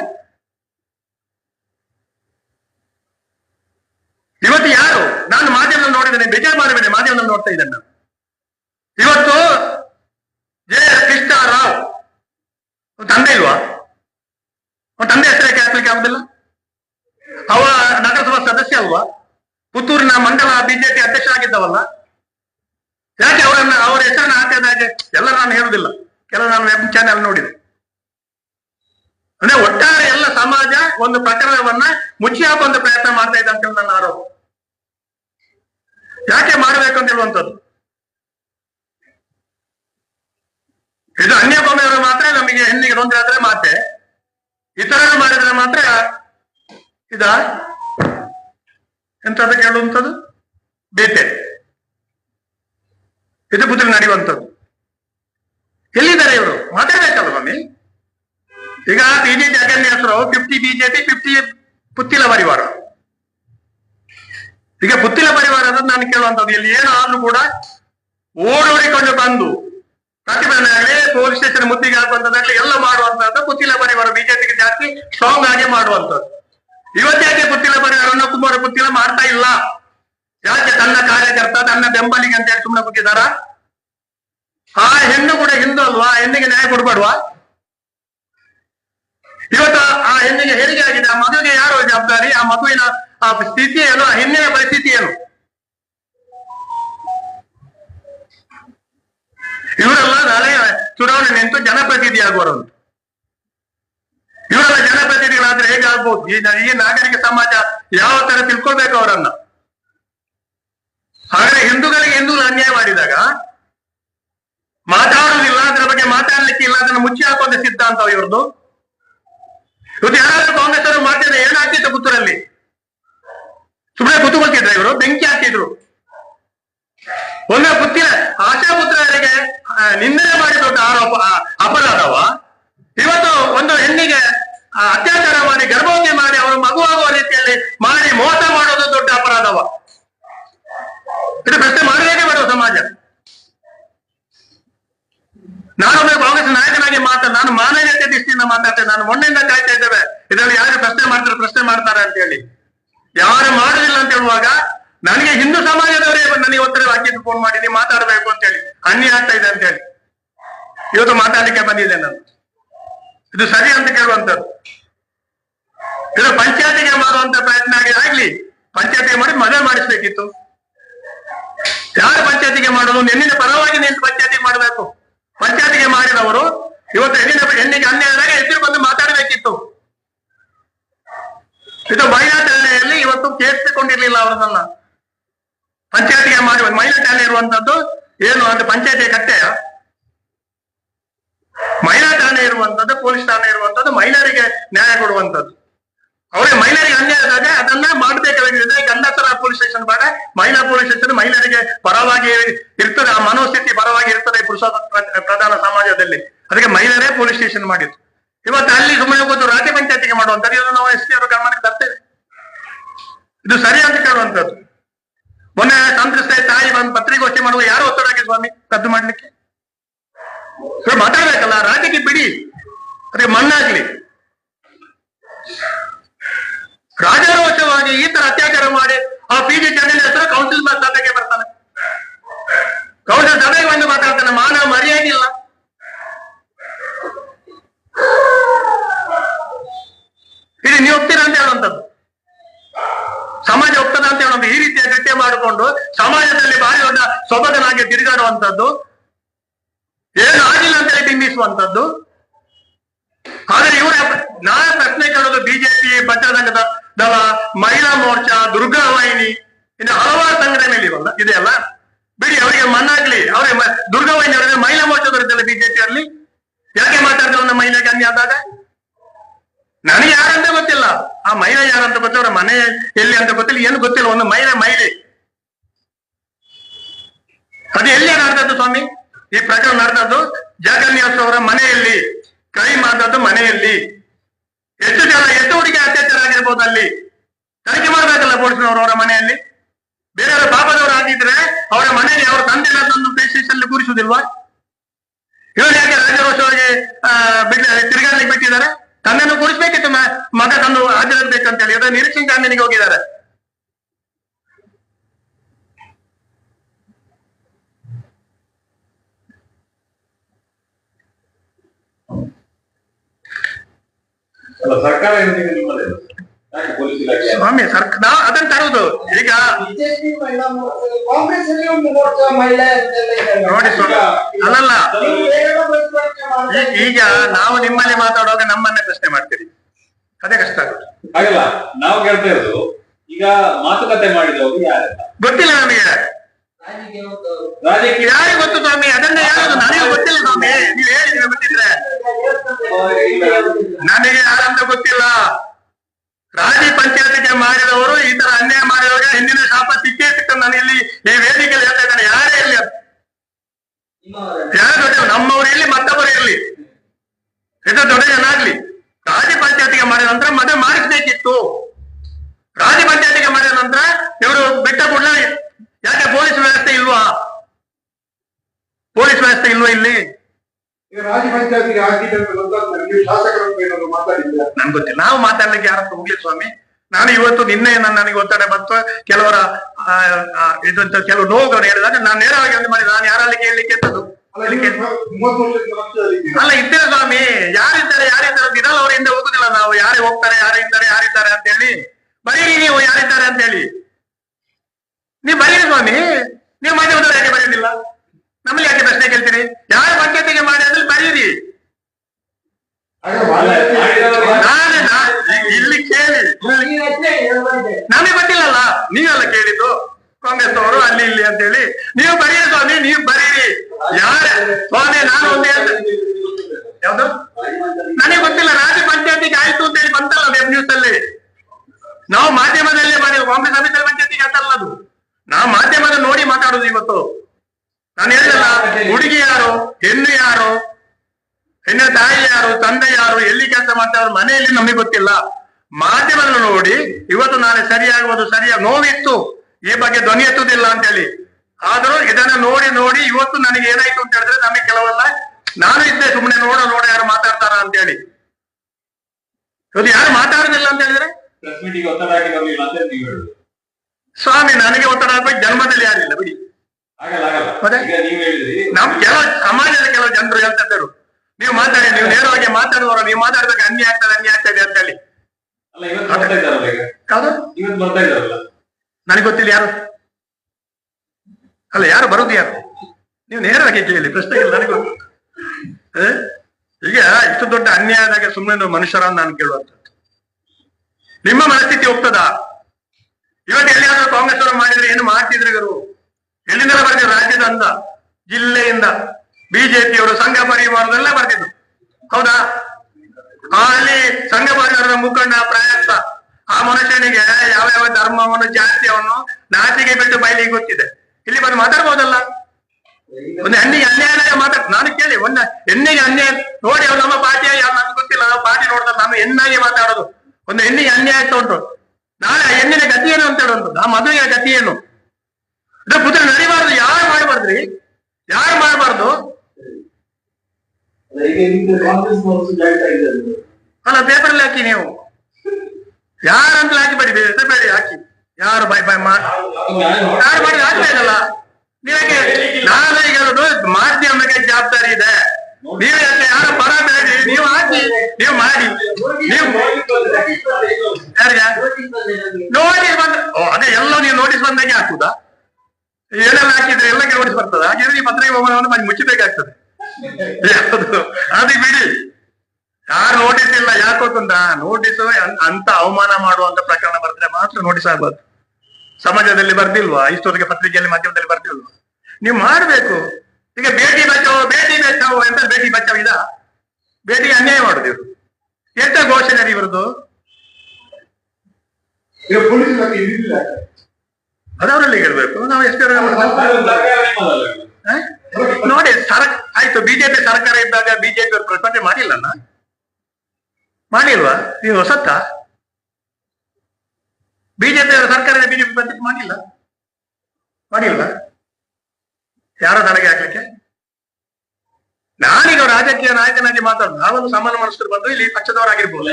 ಇವತ್ತು ಯಾರು? ನಾನು ಮಾಧ್ಯಮದಲ್ಲಿ ನೋಡಿದ್ದೇನೆ, ಬೇಜಾರು ಮಾಡಬೇಡಿ, ಮಾಧ್ಯಮದಲ್ಲಿ ನೋಡ್ತಾ ಇದ್ದೇನೆ ನಾನು. ಇವತ್ತು ಜೆ ಕೃಷ್ಣ ರಾವ್ ತಂದೆ ಇಲ್ವಾ? ಅವ್ನ ತಂದೆ ಹೆಸರು ಹಾಕ್ಲಿಕ್ಕೆ ಆಗುದಿಲ್ಲ? ಅವ ನಗರಸಭಾ ಸದಸ್ಯ ಅಲ್ವಾ? ಪುತ್ತೂರಿನ ಮಂಡಲ ಬಿಜೆಪಿ ಅಧ್ಯಕ್ಷ ಆಗಿದ್ದವಲ್ಲ ಯಾಕೆ ಅವರನ್ನ ಅವರ ಹೆಸರನ್ನ ಹಾಕಿದಾಗೆ ಎಲ್ಲ ನಾನು ಹೇಳುದಿಲ್ಲ. ಕೆಲ ನಾನು ವೆಬ್ ಚಾನೆಲ್ ನೋಡಿದೆ. ಅಂದ್ರೆ ಒಟ್ಟಾರೆ ಎಲ್ಲ ಸಮಾಜ ಒಂದು ಪ್ರಕರಣವನ್ನ ಮುಚ್ಚಿ ಹಾಕುವಂತ ಪ್ರಯತ್ನ ಮಾಡ್ತಾ ಇದೆ ಅಂತ ನನ್ನ ಆರೋಪ. ಯಾಕೆ ಮಾಡಬೇಕು ಅಂತ ಹೇಳುವಂಥದ್ದು? ಇದು ಅನ್ಯ ಅನ್ಯಭೂಮಿಯವರು ಮಾತ್ರ, ನಮಗೆ ಹೆಣ್ಣಿಗೆ ತೊಂದರೆ ಆದ್ರೆ ಮಾತೆ ಇತರರು ಮಾಡಿದ್ರೆ ಮಾತ್ರ ಇದ ಎಂತದ ಕೇಳುವಂಥದ್ದು ಬೇತೆ ಇದು ಬುದ್ಧಿ ನಡೆಯುವಂಥದ್ದು ಎಲ್ಲಿದ್ದಾರೆ ಇವರು? ಮಾತಾಡ್ಬೇಕಲ್ಲ ಸ್ವಾಮಿ? ಈಗ ಬಿಜೆಪಿ ಅಗಣ್ಯ ಹೆಸರು? ಫಿಫ್ಟಿ ಬಿಜೆಪಿ ಫಿಫ್ಟಿ ಪುತ್ತಿಲ ಪರಿವಾರ. ಈಗ ಪುತ್ತಿಲ ಪರಿವಾರ ಅಂದ್ರೆ ನಾನು ಕೇಳುವಂಥದ್ದು ಇಲ್ಲಿ ಏನು ಕೂಡ ಓಡೋಡಿಕೊಂಡು ಬಂದು ಪ್ರತಿಭಟನೆ ಆಗಲಿ ಪೊಲೀಸ್ ಸ್ಟೇಷನ್ ಮುತ್ತಿಗೆ ಹಾಕುವಂತದ್ದಾಗಲಿ, ಎಲ್ಲ ಮಾಡುವಂತದ್ದು ಪುತ್ತಿಲ ಪರಿವಾರ. ಬಿಜೆಪಿಗೆ ಜಾಸ್ತಿ ಸ್ಟ್ರಾಂಗ್ ಆಗಿ ಮಾಡುವಂತದ್ದು. ಇವತ್ತಾಕೆ ಪುತ್ತಿಲ ಅರುಣ ಕುಮಾರ ಪುತ್ತಿಲ ಮಾಡ್ತಾ ಇಲ್ಲ. ಯಾಕೆ ತನ್ನ ಕಾರ್ಯಕರ್ತ, ತನ್ನ ಬೆಂಬಲಿಗೆ ಅಂತ ಹೇಳಿ ಸುಮ್ಮನೆ ಕೂತಿದಾರ ಆ ಹೆಣ್ಣು ಕೂಡ ಹಿಂದೂ ಅಲ್ವಾ? ಹೆಣ್ಣಿಗೆ ನ್ಯಾಯ ಕೊಡ್ಬೇಡ್ವಾ? ಇವತ್ತು ಆ ಹೆಣ್ಣಿಗೆ ಹೆರಿಗೆ ಆಗಿದೆ. ಆ ಮಗುವಿಗೆ ಯಾರು ಜವಾಬ್ದಾರಿ? ಆ ಮಗುವಿನ ಆ ಸ್ಥಿತಿ ಏನು? ಆ ಹೆಣ್ಣಿನ ಪರಿಸ್ಥಿತಿ ಏನು? ಇವರೆಲ್ಲ ನಾಳೆ ಚುನಾವಣೆ ನಿಂತು ಜನಪ್ರತಿನಿಧಿ ಆಗುವರು ಇವರೆಲ್ಲ ಜನಪ್ರತಿನಿಧಿಗಳಾದ್ರೆ ಹೇಗೆ ಆಗ್ಬೋದು? ಈ ಈ ನಾಗರಿಕ ಸಮಾಜ ಯಾವ ತರ ತಿಳ್ಕೊಳ್ಬೇಕು ಅವರನ್ನ? ಹಾಗಾದ್ರೆ ಹಿಂದೂಗಳಿಗೆ ಹಿಂದೂ ಅನ್ಯಾಯ ಮಾಡಿದಾಗ ಮಾತಾಡುವುದಿಲ್ಲ ಅದರ ಬಗ್ಗೆ ಮಾತಾಡ್ಲಿಕ್ಕೆ ಇಲ್ಲ, ಅದನ್ನ ಮುಚ್ಚಿ ಹಾಕುವಂತ ಸಿದ್ಧಾಂತ ಇವ್ರದ್ದು. ಇವತ್ತು ಯಾರಾದ್ರೂ ಕಾಂಗ್ರೆಸ್ ಅವರು ಮಾಡ್ತಿದ್ರೆ ಏನಾಗ್ತಿತ್ತು ಪುತ್ತೂರಲ್ಲಿ? ಸುಮ್ಮನೆ ಕೂತ್ಕೊಳ್ತಿದ್ರ ಇವರು? ಬೆಂಕಿ ಹಾಕಿದ್ರು. ಒಮ್ಮೆ ಪುತ್ರ ಆಶಾ ಪುತ್ರರಿಗೆ ನಿಂದನೆ ಮಾಡಿದ ಆರೋಪ ಅಪರಾಧವ? ಇವತ್ತು ಒಂದು ಹೆಣ್ಣಿಗೆ ಅತ್ಯಾಚಾರ ಮಾಡಿ, ಗರ್ಭವತಿ ಮಾಡಿ ಅವರು ಮಗುವಾಗುವ ರೀತಿಯಲ್ಲಿ ಮಾಡಿ ಮೋಸ ಮಾಡೋದು ದೊಡ್ಡ ಅಪರಾಧವ. ಇದು ಪ್ರಶ್ನೆ ಮಾಡಲೇ ಬೇಡ ಸಮಾಜ. ನಾನೊಬ್ಬ ಕಾಂಗ್ರೆಸ್ ನಾಯಕನಾಗಿ ಮಾತಾ ನಾನು ಮಾನವೀಯತೆ ದೃಷ್ಟಿಯಿಂದ ಮಾತಾಡ್ತೇನೆ, ನಾನು ಮೊನ್ನೆಯಿಂದ ಕಾಯ್ತಾ ಇದ್ದೇವೆ. ಇದರಲ್ಲಿ ಯಾರು ಪ್ರಶ್ನೆ ಮಾಡ್ತಾರೆ ಪ್ರಶ್ನೆ ಮಾಡ್ತಾರೆ ಅಂತ ಹೇಳಿ. ಯಾರು ಮಾಡುದಿಲ್ಲ ಅಂತ ಹೇಳುವಾಗ, ನನಗೆ ಹಿಂದೂ ಸಮಾಜದವರೇ ನನಗೆ ಒತ್ತಡ ಹಾಕಿದ್ದು ಫೋನ್ ಮಾಡಿ ಮಾತಾಡಬೇಕು ಅಂತ ಹೇಳಿ. ಅನ್ಯ ಆಗ್ತಾ ಇದೆ ಅಂತ ಹೇಳಿ. ಇವತ್ತು ಮಾತಾಡ್ಲಿಕ್ಕೆ ಬಂದಿದೆ ನಾನು. ಇದು ಸರಿ ಅಂತ ಕೇಳುವಂತದ್ದು ಇದು ಪಂಚಾಯತಿಗೆ ಮಾಡುವಂತ ಪ್ರಯತ್ನ ಆಗಿ ಆಗ್ಲಿ. ಪಂಚಾಯತಿಗೆ ಮಾಡಿ ಮದುವೆ ಮಾಡಿಸ್ಬೇಕಿತ್ತು. ಯಾರು ಪಂಚಾಯತಿಗೆ ಮಾಡೋದು? ಹೆಣ್ಣಿನ ಪರವಾಗಿ ನಿಂತು ಪಂಚಾಯತಿ ಮಾಡಬೇಕು. ಪಂಚಾಯತಿಗೆ ಮಾಡಿದವರು ಇವತ್ತು ಹೆಣ್ಣಿನ ಹೆಣ್ಣಿಗೆ ಅನ್ಯಾಯದಾಗ ಎದುರು ಬಂದು ಮಾತಾಡಬೇಕಿತ್ತು. ಇದು ಮಹಿಳಾ ಠಾಣೆಯಲ್ಲಿ ಇವತ್ತು ಕೇಳಿಸಿಕೊಂಡಿರ್ಲಿಲ್ಲ ಅವರನ್ನ ಪಂಚಾಯತಿಗೆ ಮಾಡಿ ಮಹಿಳಾ ಠಾಣೆ ಇರುವಂತದ್ದು ಏನು? ಅಂದ್ರೆ ಪಂಚಾಯತಿ ಕಟ್ಟೆಯ ಮಹಿಳಾ ಠಾಣೆ ಇರುವಂತದ್ದು ಪೊಲೀಸ್ ಠಾಣೆ ಇರುವಂತದ್ದು ಮಹಿಳೆಯರಿಗೆ ನ್ಯಾಯ ಕೊಡುವಂತದ್ದು ಅವರಿಗೆ ಮಹಿಳೆಯರಿಗೆ ಅನ್ಯಾಯ ಆದಾಗ ಅದನ್ನ ಮಾಡಬೇಕಾಗಿದೆ ಗಂಡಸರ ಪೊಲೀಸ್ ಸ್ಟೇಷನ್ ಬೇಡ ಮಹಿಳಾ ಪೊಲೀಸ್ ಸ್ಟೇಷನ್ ಮಹಿಳೆಯರಿಗೆ ಪರವಾಗಿ ಇರ್ತದೆ, ಆ ಮನೋಸ್ಥಿತಿ ಪರವಾಗಿ ಇರ್ತದೆ ಪುರುಷ ಪ್ರ- ಪ್ರಧಾನ ಸಮಾಜದಲ್ಲಿ. ಅದಕ್ಕೆ ಮಹಿಳೆಯರೇ ಪೊಲೀಸ್ ಸ್ಟೇಷನ್ ಮಾಡಿದ್ರು ಇವತ್ತು ಅಲ್ಲಿ ಸುಮ್ಮನೆ ಹೋಗೋದು ರಾಜ್ಯ ಪಂಚಾಯತಿಗೆ ಮಾಡುವಂಥದ್ದು, ಇದನ್ನು ನಾವು ಎಸ್ ಅವರು ಗಮನಕ್ಕೆ ತರ್ತೇವೆ. ಇದು ಸರಿ ಅಂತ ಕೇಳುವಂತದ್ದು ಮೊನ್ನೆ ಸಂತ್ರಸ್ತೆ ತಾಯಿ ಬಂದು ಪತ್ರಿಕೋಷ್ಠಿ ಮಾಡುವ ಯಾರು ಒತ್ತಡ ಹಾಕಿ ಸ್ವಾಮಿ ಕದ್ದು ಮಾಡ್ಲಿಕ್ಕೆ? ಇವ್ರು ಮಾತಾಡ್ಬೇಕಲ್ಲ, ರಾಜ್ಯಕ್ಕೆ ಬಿಡಿ. ಅದೇ ಮಣ್ಣಾಗ್ಲಿ. ರಾಜಾರೋಷವಾಗಿ ಈ ತರ ಅತ್ಯಾಚಾರ ಮಾಡಿ ಆ ಪಿ ಜಿ ಚಂದ್ರ ಹೆಸರು ಕೌನ್ಸಿಲ್ ಸಭೆಗೆ ಬರ್ತಾನೆ. ಕೌನ್ಸಿಲ್ ಸಭೆಗೆ ಬಂದು ಮಾತಾಡ್ತಾನೆ, ಮಾನ ಮರ್ಯಾದೆ ಇಲ್ಲ. ಇಲ್ಲಿ ನೀವು ಒಪ್ತೀರಾ ಅಂತ ಹೇಳುವಂಥದ್ದು. ಸಮಾಜ ಒಪ್ತದ ಅಂತ ಹೇಳುವಂಥ ಈ ರೀತಿಯ ಕೃತ್ಯ ಮಾಡಿಕೊಂಡು ಸಮಾಜದಲ್ಲಿ ಭಾರಿ ದೊಡ್ಡ ಸೊಬಗನಾಗಿ ತಿರುಗಾಡುವಂಥದ್ದು. ಏನು ಆಗಿಲ್ಲ ಅಂತ ಹೇಳಿ ಬಿಂಬಿಸುವಂತದ್ದು ಆದ್ರೆ ಇವರ ನಾ ಪ್ರಶ್ನೆ ಕೇಳೋದು ಬಿಜೆಪಿ ಸಂಘದ ದಳ, ಮಹಿಳಾ ಮೋರ್ಚಾ, ದುರ್ಗಾ ವಾಹಿನಿ, ಇನ್ನು ಹಲವಾರು ಸಂಘಟನೆಗಳಿವಲ್ಲ ಇದೆಯಲ್ಲ? ಬಿಡಿ, ಅವರಿಗೆ ಮಣ್ಣಾಗ್ಲಿ. ಅವ್ರಿಗೆ ದುರ್ಗಾ ವಾಹಿನಿ ಅವರಿಗೆ ಮಹಿಳಾ ಮೋರ್ಚಾದವರಿದ್ದಲ್ಲ ಬಿಜೆಪಿಯಲ್ಲಿ ಯಾಕೆ ಮಾತಾಡ್ತಾರೆ ನಮ್ಮ ಮಹಿಳೆಗೆ ಅನ್ಯ ಆದಾಗ? ನನಗೆ ಯಾರಂತ ಗೊತ್ತಿಲ್ಲ. ಆ ಮಹಿಳೆ ಯಾರಂತ ಗೊತ್ತಿಲ್ಲ, ಅವರ ಮನೆ ಎಲ್ಲಿ ಅಂತ ಗೊತ್ತಿಲ್ಲ. ಏನು ಗೊತ್ತಿಲ್ಲ, ಒಂದು ಮಹಿಳೆ ಮಹಿಳೆ. ಅದು ಎಲ್ಲಿ ಆಡ್ತದ್ದು ಸ್ವಾಮಿ? ಈ ಪ್ರಕರಣ ನಡೆದದ್ದು ಜಗನ್ಯಾಸ್ ಅವರ ಮನೆಯಲ್ಲಿ, ಕೈ ಮಾಡಿದದ್ದು ಮನೆಯಲ್ಲಿ. ಎಷ್ಟು ಜನ, ಎಷ್ಟು ಹುಡುಗಿ ಅತ್ಯಾಚಾರ ಆಗಿರ್ಬೋದು ಅಲ್ಲಿ ತನಿಖೆ ಮಾಡ್ಬೇಕಲ್ಲ ಪೊಲೀಸ್ನವರು ಅವರ ಮನೆಯಲ್ಲಿ? ಬೇರೆಯವರ ಪಾಪದವರು ಆಗಿದ್ರೆ ಅವರ ಮನೆಯಲ್ಲಿ ಅವರ ತಂದೆ ತಂದು ಪ್ಲೇಸಲ್ಲಿ ಕೂರಿಸುವುದಿಲ್ವಾ? ಇವರು ಯಾಕೆ ರಾಜ್ಯವಾಗಿ ಬಿಟ್ಟು, ತಿರುಗಾಡ್ಲಿಕ್ಕೆ ಬಿಟ್ಟಿದ್ದಾರೆ? ತಂದೆಯನ್ನು ಕೂರಿಸ್ಬೇಕಿತ್ತು ಮಗ ತಂದು ಹಾಜರಾಗ್ಬೇಕಂತ ಹೇಳಿ ಅದರ ನಿರೀಕ್ಷೆ ಹೋಗಿದ್ದಾರೆ ಅಲ್ಲ ಸರ್ಕಾರ ನಿಮ್ಮದೇ ಪೊಲೀಸ್ ಇಲಾಖೆ? ಸ್ವಾಮಿ ಸರ್ಕ ನಾವು ಅದನ್ನ ತರೋದು. ಈಗ. ನೋಡಿ ಅಲ್ಲಲ್ಲ. ಈಗ ನಾವು ನಿಮ್ಮಲ್ಲಿ ಮಾತಾಡುವಾಗ ನಮ್ಮನ್ನೇ ಪ್ರಶ್ನೆ ಮಾಡ್ತೀರಿ. ಅದೇ ಕಷ್ಟ ಆಗುತ್ತೆ. ಹಾಗಲ್ಲ ನಾವು ಕೇಳ್ತಾ ಇರೋದು ಈಗ ಮಾತುಕತೆ ಮಾಡಿದವರು ಯಾರೆಲ್ಲ ಗೊತ್ತಿಲ್ಲ ಯಾರಿಗೆ ಗೊತ್ತು ಸ್ವಾಮಿ, ಅದನ್ನ ಯಾರು ನನಗೆ ಗೊತ್ತಿಲ್ಲ ಸ್ವಾಮಿ. ನೀವು ಹೇಳಿದ್ರೆ ಗೊತ್ತಿದ್ರೆ ನನಗೆ ಯಾರಂತ ಗೊತ್ತಿಲ್ಲ. ರಾಜಿ ಪಂಚಾಯತಿಗೆ ಮಾಡಿದವರು ಈ ತರ ಅನ್ಯಾಯ ಮಾಡಿದವರು ಹಿಂದಿನ ಶಾಪ ಸಿಕ್ಕೇ ಸಿಕ್ಕ ನಾನು ಇಲ್ಲಿ ಈ ವೇದಿಕೆಯಲ್ಲಿ ಹೇಳ್ತಾ ಇದ್ದಾನೆ, ಯಾರೇ ಇಲ್ಲಿ. ಯಾರು ನಮ್ಮವರು ಇರ್ಲಿ, ಮತ್ತೊಬ್ಬರು ಇರ್ಲಿ. ಇದು ದೊಡ್ಡ ಜನ ಆಗ್ಲಿ ರಾಜ್ಯ ಪಂಚಾಯತಿಗೆ ಮಾಡಿದ ನಂತರ ಮದುವೆ ಮಾಡಿಸ್ಬೇಕಿತ್ತು. ರಾಜಿ ಪಂಚಾಯತಿಗೆ ಮಾಡಿದ ನಂತರ ಇವರು ಬಿಟ್ಟ ಕೂಡಲೇ ಯಾಕೆ ಪೊಲೀಸ್ ವ್ಯವಸ್ಥೆ ಇಲ್ವಾ? ಪೊಲೀಸ್ ವ್ಯವಸ್ಥೆ ಇಲ್ವಾ ಇಲ್ಲಿ? ರಾಜ್ಯ ಪಂಚಾಯತಿಗೆ ನನ್ಗೆ ಗೊತ್ತಿಲ್ಲ. ನಾವು ಮಾತಾಡ್ಲಿಕ್ಕೆ ಯಾರು ಹೋಗ್ಲಿ ಸ್ವಾಮಿ. ನಾನು ಇವತ್ತು ನಿನ್ನೆ ನನ್ನ- ನನಗೆ ಒತ್ತಡ ಬಂತು. ಕೆಲವರ ಇದಂತ ಕೆಲವು ನೋವುಗಳನ್ನು ಹೇಳಿದಾಗ ನಾನು ನೇರವಾಗಿ ಒಂದು ಮಾಡಿ ನಾನು ಯಾರಲ್ಲಿ ಕೇಳಲಿಕ್ಕೆ ಎಂತದ್ದು? ಅಲ್ಲ ಇದ್ದೇನೆ ಸ್ವಾಮಿ. ಯಾರಿದ್ದಾರೆ ಯಾರಿದ್ದಾರೆ ಅವರ ಹಿಂದೆ ಹೋಗುದಿಲ್ಲ. ನಾವು ಯಾರೇ ಹೋಗ್ತಾರೆ ಯಾರಿದ್ದಾರೆ ಯಾರಿದ್ದಾರೆ ಅಂತ ಹೇಳಿ. ಬರೀರಿ ನೀವು ಯಾರಿದ್ದಾರೆ ಅಂತ ಹೇಳಿ. ನೀವು ಬರೀರಿ ಸ್ವಾಮಿ. ನೀವು ಮಾಧ್ಯಮದವ್ರು ಯಾಕೆ ಬರೆಯುದಿಲ್ಲ ನಮ್ಮಲ್ಲಿ ಯಾಕೆ ಪ್ರಶ್ನೆ ಕೇಳ್ತೀರಿ? ಯಾರ ಪಂಚಾಯತಿಗೆ ಮಾಡಿ ಅಂದ್ರೆ ಬರೀರಿ. ಇಲ್ಲಿ ಕೇಳಿ. ನಮಗೆ ಗೊತ್ತಿಲ್ಲಲ್ಲ. ನೀವೆಲ್ಲ ಕೇಳಿದ್ದು ಕಾಂಗ್ರೆಸ್ ಅವರು ಅಲ್ಲಿ ಇಲ್ಲಿ ಅಂತ ಹೇಳಿ ನೀವು ಬರೀರಿ ಸ್ವಾಮಿ, ನೀವು ಬರೀರಿ. ಯಾರ ಸ್ವಾಮಿ, ನಾನು ಒಂದು ಯಾವ್ದು? ನನಗೆ ಗೊತ್ತಿಲ್ಲ. ರಾಜ್ಯ ಪಂಚಾಯತಿಗೆ ಆಯ್ತು ಅಂತ ಹೇಳಿ ಬಂತಲ್ಲ ವೆಬ್ ನ್ಯೂಸ್ ಅಲ್ಲಿ. ನಾವು ಮಾಧ್ಯಮದಲ್ಲಿ ಮಾಡಿ ಕಾಂಗ್ರೆಸ್ ಅಮಿತ ಪಂಚಾಯತಿಗೆ ಅಂತಲ್ಲ ಅದು. ನಾವು ಮಾಧ್ಯಮದ ನೋಡಿ ಮಾತಾಡೋದು ಇವತ್ತು. ನಾನು ಹೇಳಲ್ಲ ಹುಡುಗಿ ಯಾರು? ಹೆಣ್ಣು ಯಾರು? ಹೆಣ್ಣಿನ ತಾಯಿ ಯಾರು? ತಂದೆ ಯಾರು? ಎಲ್ಲಿ ಕೆಲಸ ಮಾಡ್ತಾರೆ ಮನೆಯಲ್ಲಿ ನಮಗೆ ಗೊತ್ತಿಲ್ಲ. ಮಾಧ್ಯಮದಲ್ಲಿ ನೋಡಿ, ಇವತ್ತು ನಾಳೆ ಸರಿಯಾಗುವುದು ಸರಿಯಾಗಿ ನೋವಿತ್ತು. ಈ ಬಗ್ಗೆ ಧ್ವನಿ ಎತ್ತುದಿಲ್ಲ ಅಂತ ಹೇಳಿ ಆದ್ರೂ ಇದನ್ನ ನೋಡಿ ನೋಡಿ ಇವತ್ತು ನನಗೆ ಏನಾಯ್ತು ಅಂತ ಹೇಳಿದ್ರೆ ನಮಗೆ ಕೆಲವೆಲ್ಲ, ನಾನು ಇದ್ದೆ ಸುಮ್ಮನೆ ನೋಡ ನೋಡ ಯಾರು ಮಾತಾಡ್ತಾರ ಅಂತ ಹೇಳಿ ಯಾರು ಮಾತಾಡುದಿಲ್ಲ ಅಂತ ಹೇಳಿದ್ರೆ? ಸ್ವಾಮಿ ನನಗೆ ಒತ್ತಡ ಆಗ್ಬೇಕು ಜನ್ಮದಲ್ಲಿ ಯಾರಿಲ್ಲ ಬಿಡಿ. ನಮ್ ಕೆಲವು ಸಮಾಜದ ಕೆಲವು ಜನರು ಹೇಳ್ತಿದ್ದರು ನೀವು ಮಾತಾಡಿ ನೀವು ನೇರವಾಗಿ ಮಾತಾಡುವವರು ನೀವು ಮಾತಾಡ್ಬೇಕು ಅನ್ಯ ಆಗ್ತದೆ ಅನ್ಯ ಆಗ್ತದೆ ಅಂತ ಹೇಳಿ. ನನಗೆ ಗೊತ್ತಿಲ್ಲ ಯಾರು. ಅಲ್ಲ ಯಾರು ಬರುದು ಯಾರು? ನೀವು ನೇರವಾಗಿ ಕೇಳಿ ಪ್ರಶ್ನೆ ಇಲ್ಲ ನನಗೆ? ಈಗ ಇಷ್ಟು ದೊಡ್ಡ ಅನ್ಯಾಯದಾಗ ಸುಮ್ಮನೆ ಮನುಷ್ಯರ ನಾನು ಕೇಳುವಂತ ನಿಮ್ಮ ಮನಸ್ಥಿತಿ ಹೋಗ್ತದಾ ಇವತ್ತು ಎಲ್ಲಿಯಾದ್ರೂ ಕಾಂಗ್ರೆಸ್ ಅವರು ಮಾಡಿದ್ರೆ ಏನು ಮಾಡ್ತಿದ್ರು ಇವರು ಎಲ್ಲಿಂದೆಲ್ಲ ಬರ್ತಿದ್ರು? ರಾಜ್ಯದಿಂದ, ಜಿಲ್ಲೆಯಿಂದ, ಬಿಜೆಪಿಯವರು ಸಂಘ ಪರಿವಾರದಲ್ಲ ಬರ್ತಿದ್ರು. ಹೌದಾ? ಅಲ್ಲಿ ಸಂಘ ಪರಿವಾರದ ಮುಖಂಡ ಪ್ರಯತ್ನ ಆ ಮನುಷ್ಯನಿಗೆ ಯಾವ ಯಾವ ಧರ್ಮವನ್ನು, ಜಾತಿಯನ್ನು ನಾಚಿಗೆ ಬಿಟ್ಟು ಬಯಲಿಗೆ ಗೊತ್ತಿದೆ. ಇಲ್ಲಿ ಬಂದು ಮಾತಾಡ್ಬೋದಲ್ಲ? ಒಂದು ಹೆಣ್ಣಿಗೆ ಅನ್ಯಾಯ ಮಾತಾಡ್ತ ನಾನು ಕೇಳಿ, ಒಂದು ಹೆಣ್ಣಿಗೆ ಅನ್ಯಾಯ ನೋಡಿ ಅವ್ರು ನಮ್ಮ ಪಾರ್ಟಿಯ ನನ್ಗೆ ಗೊತ್ತಿಲ್ಲ, ನಾವು ಪಾರ್ಟಿ ನೋಡಿದ್ರೆ ನಾನು ಹೆಣ್ಣಾಗಿ ಮಾತಾಡೋದು. ಒಂದು ಹೆಣ್ಣಿಗೆ ಅನ್ಯಾಯ ತಗೊಂಡ್ರು ನಾಳೆ ಆ ಹೆಣ್ಣಿನ ಗತಿ ಏನು ಅಂತ ಹೇಳುವಂಥದ್ದು? ಆ ಮದುವೆಯ ಗತಿ ಏನು? ಪುತ್ರ ನಡಿಬಾರ್ದು, ಯಾರು ಮಾಡಬಾರ್ದ್ರಿ? ಯಾರು ಮಾಡಬಾರ್ದು? ಅಲ್ಲ ಪೇಪರ್ ಅಲ್ಲಿ ಹಾಕಿ ನೀವು. ಯಾರಂತ ಹಾಕಿ ಬಡಿ ಬೇಡಿ ಹಾಕಿ. ಯಾರು ಬೈ ಬೈ ಮಾ ಯಾರು ಮಾಡಿ ಹಾಕ್ಬೇಕಲ್ಲ ನೀವೇ ನಾನು ಈಗ ಮಾಧ್ಯಮಕ್ಕೆ ಜವಾಬ್ದಾರಿ ಇದೆ. ನೀವು ಯಾರ ಪರ ನೀವು ಹಾಕಿ, ನೀವು ಮಾಡಿ. ನೀವು ನೋಡಿ ನೋಟಿಸ್ ಬಂದ ಅದೇ ಎಲ್ಲ ನೀವು ನೋಟಿಸ್ ಬಂದಾಗೆ ಹಾಕುದಾ? ಏನೆಲ್ಲ ಹಾಕಿದ್ರೆ? ಎಲ್ಲ ನೋಟಿಸ್ ಬರ್ತದ? ಹಾಗೆ ನೀವು ಪತ್ರಿಕೆ ಹೋಗೋಣ ಮಾಡಿ ಮುಚ್ಚಬೇಕಾಗ್ತದೆ. ಅದು ಬಿಡಿ. ಯಾರು ನೋಟಿಸ್ ಇಲ್ಲ, ಯಾಕೋ ಗೊತ್ತುಂಟಾ ನೋಟಿಸ್ ಅಂತ ಅವಮಾನ ಮಾಡುವಂತ ಪ್ರಕರಣ ಬರೆದ್ರೆ ಮಾತ್ರ ನೋಟಿಸ್ ಆಗ್ಬಾರ್ದು. ಸಮಾಜದಲ್ಲಿ ಬರ್ದಿಲ್ವಾ? ಇಷ್ಟೊತ್ತಿಗೆ ಪತ್ರಿಕೆಯಲ್ಲಿ ಮಾಧ್ಯಮದಲ್ಲಿ ಬರ್ದಿಲ್ವಾ? ನೀವು ಮಾಡ್ಬೇಕು. ಈಗ ಬೇಟಿ ಬಚಾವ್ ಬೇಟಿ ಬಚಾವ್ ಅಂತ ಬೇಟಿ ಬಚಾವ್ ಇದ? ಬೇಟಿ ಅನ್ಯಾಯ ಮಾಡುದು ಇವರು. ಎಂತ ಘೋಷಣೆ ಇವರದ್ದು? ಅದವರಲ್ಲಿ ಹೇಳ್ಬೇಕು. ನಾವು ಎಷ್ಟು? ನೋಡಿ ಸರ ಆಯ್ತು. ಬಿಜೆಪಿ ಸರ್ಕಾರ ಇದ್ದಾಗ ಬಿಜೆಪಿ ಅವರು ಪ್ರತಿಭಟನೆ ಮಾಡಿಲ್ಲನ? ಮಾಡಿಲ್ವಾ? ನೀವು ಹೊಸತ್ತ ಬಿಜೆಪಿ ಅವರ ಸರ್ಕಾರ ಬಿಜೆಪಿ ಪ್ರತಿಭಟನೆ ಮಾಡಿಲ್ಲ? ಮಾಡಿಲ್ವಾ? ಯಾರ ತಲೆಗೆ ಹಾಕ್ಲಿಕ್ಕೆ? ನಾನೀಗ ರಾಜಕೀಯ ನಾಯಕನಾಗಿ ಮಾತಾಡೋದು ನಾವೊಂದು ಸಾಮಾನ್ಯ ಮನಸ್ಸರು ಬಂದು ಇಲ್ಲಿ ಪಕ್ಷದವರಾಗಿರ್ಬೋದು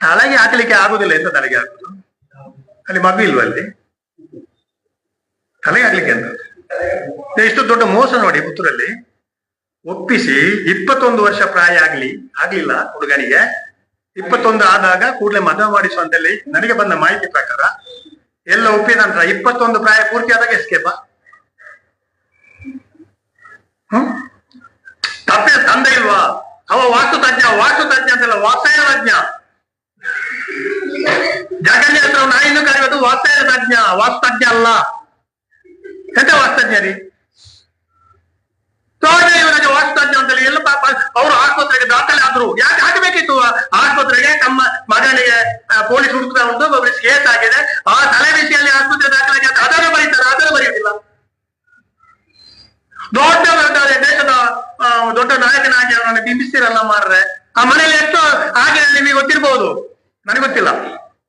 ತಲೆಗೆ ಹಾಕ್ಲಿಕ್ಕೆ ಆಗುದಿಲ್ಲ ಎಂತ ತಲೆಗೆ ಹಾಕುದು? ಅಲ್ಲಿ ಮಗು ಇಲ್ವ ಅಲ್ಲಿ? ತಲೆಗೆ ಹಾಕ್ಲಿಕ್ಕೆ ಅಂತ ಎಷ್ಟು ದೊಡ್ಡ ಮೋಸ ನೋಡಿ ಪುತ್ತೂರಲ್ಲಿ. ಒಪ್ಪಿಸಿ ಇಪ್ಪತ್ತೊಂದು ವರ್ಷ ಪ್ರಾಯ ಆಗ್ಲಿ ಆಗ್ಲಿಲ್ಲ ಹುಡುಗನಿಗೆ. ಇಪ್ಪತ್ತೊಂದು ಆದಾಗ ಕೂಡಲೇ ಮದುವೆ ಮಾಡಿಸುವಂತಲ್ಲಿ ನನಗೆ ಬಂದ ಮಾಹಿತಿ ಪ್ರಕಾರ ಎಲ್ಲ ಒಪ್ಪಿದ ನಂತರ ಇಪ್ಪತ್ತೊಂದು ಪ್ರಾಯ ಪೂರ್ತಿ ಆದಾಗ ಎಸ್ಕೇಪ ಹ್ಮ್? ತಪ್ಪೆ ತಂದೆ ಇಲ್ವಾ? ಅವ ವಾಸ್ತು ತಜ್ಞ ವಾಸ್ತು ತಜ್ಞ ಅಂತಲ್ಲ ವಾಸ್ತವ ತಜ್ಞ ಜಗನ್ಯ ಹತ್ರ ನಾ ಇನ್ನು ಕರೆಯೋದು ವಾಸ್ತವ ತಜ್ಞ ವಾಸ್ತು ತಜ್ಞ ಅಲ್ಲ. ಎಂತ ವಾಸ್ತಜ್ಞ ರೀ? ತೋಟ ಇವನಿಗೆ ಅಂತ ಹೇಳಿ ಎಲ್ಲ ಅವರು ಆಸ್ಪತ್ರೆಗೆ ದಾಖಲೆ ಆದ್ರು. ಯಾಕೆ ಹಾಕಬೇಕಿತ್ತು ಆಸ್ಪತ್ರೆಗೆ ತಮ್ಮ ಮಗನಿಗೆ ಪೊಲೀಸ್ ಹುಡುಕ್ತಾ ಉಂಟು ಕೇಸ್ ಆಗಿದೆ. ಆ ತಲೆ ರೀತಿಯಲ್ಲಿ ಆಸ್ಪತ್ರೆ ದಾಖಲೆ ಅಂತ ಅದನ್ನು ಬರೀತಾರೆ, ಅದನ್ನು ಬರೆಯುವುದಿಲ್ಲ. ದೊಡ್ಡ ದೇಶದ ದೊಡ್ಡ ನಾಯಕನಾಗಿ ಅವರನ್ನು ಬಿಂಬಿಸ್ತೀರಲ್ಲ ಮಾರ್ರೆ. ಆ ಮನೆಯಲ್ಲಿ ಎಷ್ಟು ಆಗಿದೆ ನಿಮಗೆ ಗೊತ್ತಿರ್ಬೋದು? ನನಗೆ ಗೊತ್ತಿಲ್ಲ.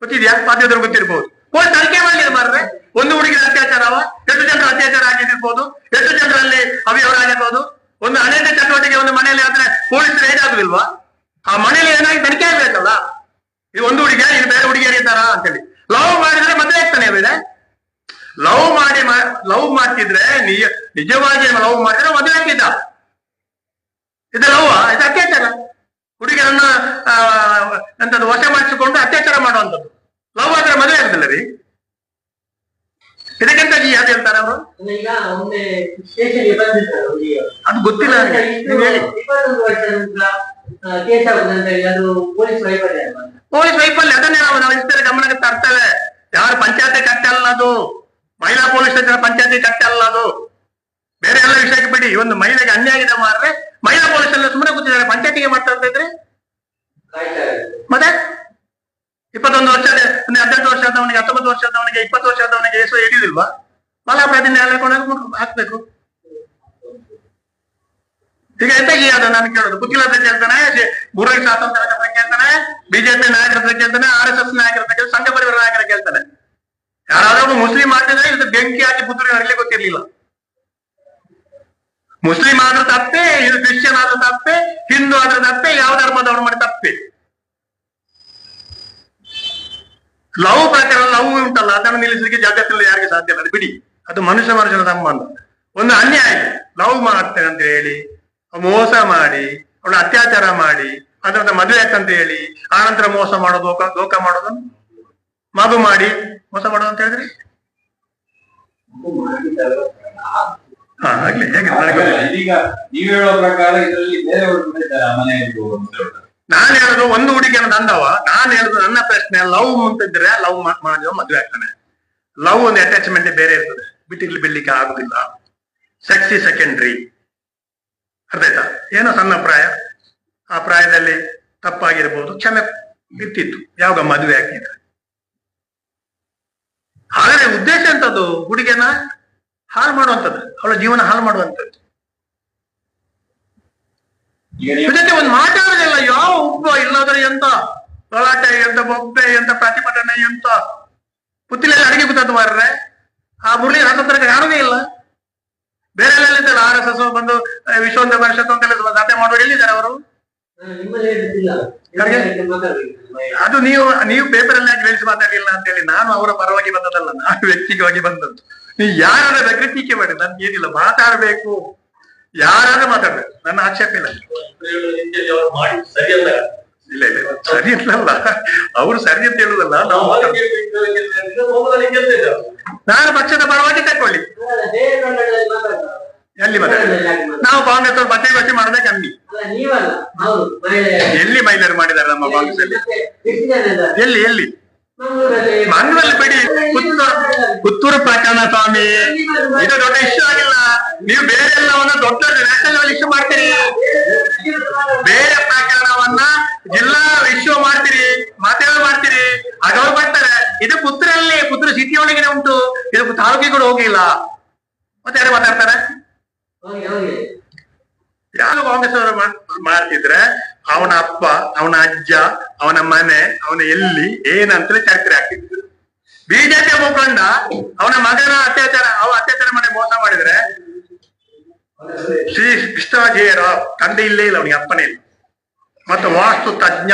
ಗೊತ್ತಿದ್ಯಾ? ಮಾಧ್ಯಮದವ್ರಿಗೆ ಗೊತ್ತಿರ್ಬೋದು. ಪೊಲೀಸ್ ತನಿಖೆ ಮಾಡಲಿಲ್ಲ ಮಾರ್ರೆ ಒಂದು ಹುಡುಗಿನ ಅತ್ಯಾಚಾರವ ಎಷ್ಟು ಜನರ ಅತ್ಯಾಚಾರ ಆಗಿರ್ಬೋದು ಎಷ್ಟು ಜನರಲ್ಲಿ ಅವ್ಯವಹಾರ ಆಗಿರ್ಬೋದು ಒಂದು ಅನೇಕ ಚಟುವಟಿಕೆ ಒಂದು ಮನೆಯಲ್ಲಿ ಆದ್ರೆ ಪೊಲೀಸರು ಏನಾಗುದಿಲ್ವಾ ಆ ಮನೆಯಲ್ಲಿ ಏನಾಗಿ ತನಿಖೆ ಆಗ್ಬೇಕಲ್ಲ? ಇದು ಒಂದು ಹುಡುಗಿಯ ಇದು ಬೇರೆ ಹುಡುಗಿಯರು ಇದ್ದಾರಾ ಅಂತೇಳಿ. ಲವ್ ಮಾಡಿದ್ರೆ ಮತ್ತೆ ಆಗ್ತಾನೆ ಬೇರೆ ಲವ್ ಮಾಡಿ ಲವ್ ಮಾಡ್ತಿದ್ರೆ ನಿಜ ನಿಜವಾಗಿ ಲವ್ ಮಾಡಿದ್ರೆ ಮದುವೆ ಆಗಿದ್ದ ಇದು ಲವ್ ಇದು ಅತ್ಯಾಚಾರ? ಹುಡುಗಿಯನ್ನ ಆ, ಎಂತದ್ದು ವಶ ಮಾಡಿಸಿಕೊಂಡು ಅತ್ಯಾಚಾರ ಮಾಡುವಂಥದ್ದು. ಲವ್ ಆದ್ರೆ ಮದುವೆ ಆಗುದಿಲ್ಲ ರೀ? ಇದಕ್ಕಿಂತ ಜಿ ಅದು ಹೇಳ್ತಾರೆ ಅವರು. ಅದು ಗೊತ್ತಿಲ್ಲ ನನಗೆ ನೀವು ಹೇಳಿ. ಪೊಲೀಸ್ ವೈಫಲ್ಯ ಅದನ್ನೇ ನಾವು ನಾವು ಇಷ್ಟೇ ಗಮನಕ್ಕೆ ತರ್ತೇವೆ. ಯಾರು ಪಂಚಾಯತಿ ಕಟ್ಟೆ ಅಲ್ಲ ಅದು. ಮಹಿಳಾ ಪೊಲೀಸ್ ಸ್ಟೇಷನ್ ಪಂಚಾಯತಿ ಕಟ್ಟೆ ಅಲ್ಲ ಅದು. ಬೇರೆ ಎಲ್ಲ ವಿಷಯಕ್ಕೆ ಬಿಡಿ. ಒಂದು ಮಹಿಳೆಗೆ ಅನ್ಯಾಯ ಆಗಿದೆ ಮಾರ್ರೆ. ಮಹಿಳಾ ಪೊಲೀಸ್ ಎಲ್ಲ ಸುಮ್ಮನೆ ಕೂತಿದ್ದಾರೆ. ಪಂಚಾಯತಿಗೆ ಮಾಡ್ತಾ ಇದ್ರೆ. ಮತ್ತೆ? ಇಪ್ಪತ್ತೊಂದು ವರ್ಷ ಹದಿನೆಂಟು ವರ್ಷ ಆದವನಿಗೆ, ಹತ್ತೊಂಬತ್ತು ವರ್ಷದವನಿಗೆ ಇಪ್ಪತ್ತು ವರ್ಷ ಆದವನಿಗೆ ಹೆಸರು ಹಿಡಿದಿಲ್ವಾ ಬಲಾಪರಾಧಿ ನ್ಯಾಯಾಲಯ ಕೊಂಡು ಹಾಕ್ಬೇಕು. ಈಗ ಎಂತ ಅದ ನಾನು ಕೇಳೋದು? ಬುದ್ಧಿಲ ಹತ್ರ ಕೇಳ್ತಾನೆ ಸ್ವಾತಂತ್ರ್ಯ ಹತ್ರ ಕೇಳ್ತಾನೆ, ಬಿಜೆಪಿ ನಾಯಕರ ಹತ್ರ ಕೇಳ್ತಾನೆ, ಆರ್ ಎಸ್ ಎಸ್ ನಾಯಕರ ಹತ್ರ ಸಂಘ ಪರಿವಾರ ನಾಯಕರ ಕೇಳ್ತಾನೆ. ಯಾರಾದ್ರೂ ಮುಸ್ಲಿಂ ಮಾಡಿದ್ರೆ ಇದು ಬೆಂಕಿ ಹಾಕಿ ಪುತ್ರಿ ಗೊತ್ತಿರಲಿಲ್ಲ ಗೊತ್ತಿರ್ಲಿಲ್ಲ. ಮುಸ್ಲಿಂ ಆದ್ರೆ ತಪ್ಪೆ, ಇದು ಕ್ರಿಶ್ಚಿಯನ್ ಆದ್ರೆ ತಪ್ಪೆ, ಹಿಂದೂ ಆದ್ರೆ ತಪ್ಪೆ, ಯಾವ ಧರ್ಮದವ್ರು ಮಾಡಿ ತಪ್ಪೆ. ಲವ್ ಪ್ರಕಾರ ಲವ್ ಉಂಟಲ್ಲ, ಅದನ್ನು ನಿಲ್ಲಿಸಲಿಕ್ಕೆ ಜಗತ್ತಿನಲ್ಲಿ ಯಾರಿಗೆ ಸಾಧ್ಯ ಇಲ್ಲ ಬಿಡಿ. ಅದು ಮನುಷ್ಯ ಮನುಷ್ಯನ ಸಂಬಂಧ. ಒಂದು ಅನ್ಯಾಯ, ಲವ್ ಮಾಡ್ತೇನೆ ಅಂತ ಹೇಳಿ, ಮೋಸ ಮಾಡಿ, ಅವಳ ಅತ್ಯಾಚಾರ ಮಾಡಿ ಅದರ ಮದುವೆ ಅಂತ ಹೇಳಿ, ಆನಂತರ ಮೋಸ ಮಾಡೋದು, ದೋಖ ಮಾಡೋದು, ಮಗು ಮಾಡಿ ಮೋಸ ಮಾಡೋದು ಅಂತ ಹೇಳಿದ್ರಿ? ಹಾ, ಆಗ್ಲಿ, ಹೇಗೆ? ಈಗ ನೀವು ಹೇಳೋ ಪ್ರಕಾರ ಇದರಲ್ಲಿ ಬೇರೆಯವರು ಮನೆಯಲ್ಲಿ. ನಾನು ಹೇಳುದು ಒಂದು ಹುಡುಗಿಯನ್ನು ತಂದವ ನಾನು ಹೇಳುದು ನನ್ನ ಪ್ರಶ್ನೆ, ಲವ್ ಮುಂತಿದ್ರೆ ಲವ್ ಮಾಡಿದ ಮದುವೆ ಆಗ್ತಾನೆ. ಲವ್ ಒಂದು ಅಟ್ಯಾಚ್ಮೆಂಟ್ ಬೇರೆ ಇರ್ತದೆ. ಬಿಟ್ಟಿರ್ಲಿ ಬಿಡ್ಲಿಕ್ಕೆ ಆಗುದಿಲ್ಲ. ಸೆಕ್ಸಿ ಸೆಕೆಂಡ್ರಿ ಅರ್ಥ ಏನೋ ಸಣ್ಣ ಪ್ರಾಯ. ಆ ಪ್ರಾಯದಲ್ಲಿ ತಪ್ಪಾಗಿರ್ಬೋದು. ಕ್ಷಮೆ ಇರ್ತಿತ್ತು. ಯಾವಾಗ ಮದುವೆ ಆಗ್ತಿದ್ರೆ. ಹಾಗಾದ್ರೆ ಉದ್ದೇಶ ಎಂತದ್ದು? ಹುಡುಗಿಯನ್ನ ಹಾಳು ಮಾಡುವಂಥದ್ದು ಅವಳ ಜೀವನ ಹಾಳು ಮಾಡುವಂಥದ್ದು ಜೊತೆ ಒಂದು ಮಾತಾಡೋದಿಲ್ಲ. ಯಾವ ಉಬ್ಬ ಇಲ್ಲದ್ರೆ ಎಂತ? ಗಲಾಟೆ ಎಂತ? ಬೊಬ್ಬೆ ಎಂತ? ಪ್ರತಿಭಟನೆ ಎಂತ? ಪುತ್ತಿಲೆಲ್ಲ ಅಡಿಗೆ ಕೂತದ್ದು ಮಾರ್ರೆ. ಆ ಮುರಳಿ ಹತ್ತತ್ರ ಕಾಣುದೇ ಇಲ್ಲ. ಬೇರೆ ಎಲ್ಲ ಆರ್ ಎಸ್ ಎಸ್ ಬಂದು ವಿಶ್ವಂತ ವಿಶ್ವ ಪರಿಷತ್ ಅಂತ ದಾಖಲೆ ಮಾಡುವ ಎಲ್ಲಿದ್ದಾರೆ ಅವರು? ಅದು ನೀವು ನೀವು ಪೇಪರ್ ಅಲ್ಲಿ ಹಾಕಿ ಬೆಳೆಸಿ ಮಾತಾಡಿಲ್ಲ ಅಂತ ಹೇಳಿ ನಾನು ಅವರ ಪರವಾಗಿ ಬಂದದಲ್ಲ ನಾನು ವ್ಯಕ್ತಿಗವಾಗಿ ಬಂದದ್ದು. ನೀವು ಯಾರ ಬಗ್ಗೆ ಟೀಕೆ ಮಾಡಿ? ನನ್ಗೆ ಏನಿಲ್ಲ ಮಾತಾಡ್ಬೇಕು. ಯಾರಾದ್ರೂ ಮಾತಾಡ್ಬೇಕು ನನ್ನ ಆಕ್ಷೇಪ ಇಲ್ಲ ಇಲ್ಲ ಇಲ್ಲ. ಸರಿ ಇಲ್ಲಲ್ಲ ಅವ್ರು ಸರಿ ಅಂತ ಹೇಳುದಲ್ಲ ನಾವು. ನಾನು ಪಕ್ಷದ ಪರವಾಗಿ ತಕೊಳ್ಳಿ. ಎಲ್ಲಿ? ನಾವು ಕಾಂಗ್ರೆಸ್ ಅವ್ರು ಬಟ್ಟೆ ಬಟ್ಟೆ ಮಾಡೋದೇ ಕಮ್ಮಿ ಎಲ್ಲಿ ಮಹಿಳೆಯರು ಮಾಡಿದ್ದಾರೆ ನಮ್ಮ ಕಾಂಗ್ರೆಸ್ ಅಲ್ಲಿ? ಎಲ್ಲಿ ಎಲ್ಲಿ ಮಂಗಳೂರಲ್ಲಿ ಬಿಡಿ. ಪುತ್ತೂರು ಪ್ರಕರಣ ಸ್ವಾಮಿ. ಇದು ದೊಡ್ಡ ಇಶ್ಯೂ ಆಗಿಲ್ಲ. ನೀವು ಬೇರೆ ಎಲ್ಲವನ್ನ ದೊಡ್ಡ ನ್ಯಾಷನಲ್ ಲೆವೆಲ್ ಇಶ್ಯೂ ಮಾಡ್ತೀರಿ. ಬೇರೆ ಪ್ರಕರಣವನ್ನ ಜಿಲ್ಲಾ ಇಶ್ಯೂ ಮಾಡ್ತೀರಿ ಮಾತೇಳು ಮಾಡ್ತೀರಿ. ಅದವ್ರು ಬರ್ತಾರೆ. ಇದು ಪುತ್ತೂರಲ್ಲಿ ಪುತ್ತೂರು ಸಿಟಿ ಒಳಗಿನ ಉಂಟು. ಇದು ತಾಲೂಕಿಗೆ ಕೂಡ ಹೋಗಿಲ್ಲ. ಮತ್ತೆ ಯಾರು ಮಾತಾಡ್ತಾರೆ? ಕಾಂಗ್ರೆಸ್ ಅವರು ಮಾಡ್ತಿದ್ರೆ ಅವನ ಅಪ್ಪ, ಅವನ ಅಜ್ಜ, ಅವನ ಮನೆ, ಅವನ ಎಲ್ಲಿ, ಏನಂತಲೇ ಚರಿತ್ರೆ ಹಾಕಿದ್ರು ಬಿಜೆಪಿ ಮುಖಂಡ ಅವನ ಮಗನ ಅತ್ಯಾಚಾರ, ಅವ ಅತ್ಯಾಚಾರ ಮಾಡಿ ಮೋಸ ಮಾಡಿದ್ರೆ ಶ್ರೀ ಕೃಷ್ಣಾಜಿಯರ ತಂದೆ ಇಲ್ಲೇ ಇಲ್ಲ, ಅವನಿಗೆ ಅಪ್ಪನೇ ಇಲ್ಲ. ಮತ್ತು ವಾಸ್ತು ತಜ್ಞ.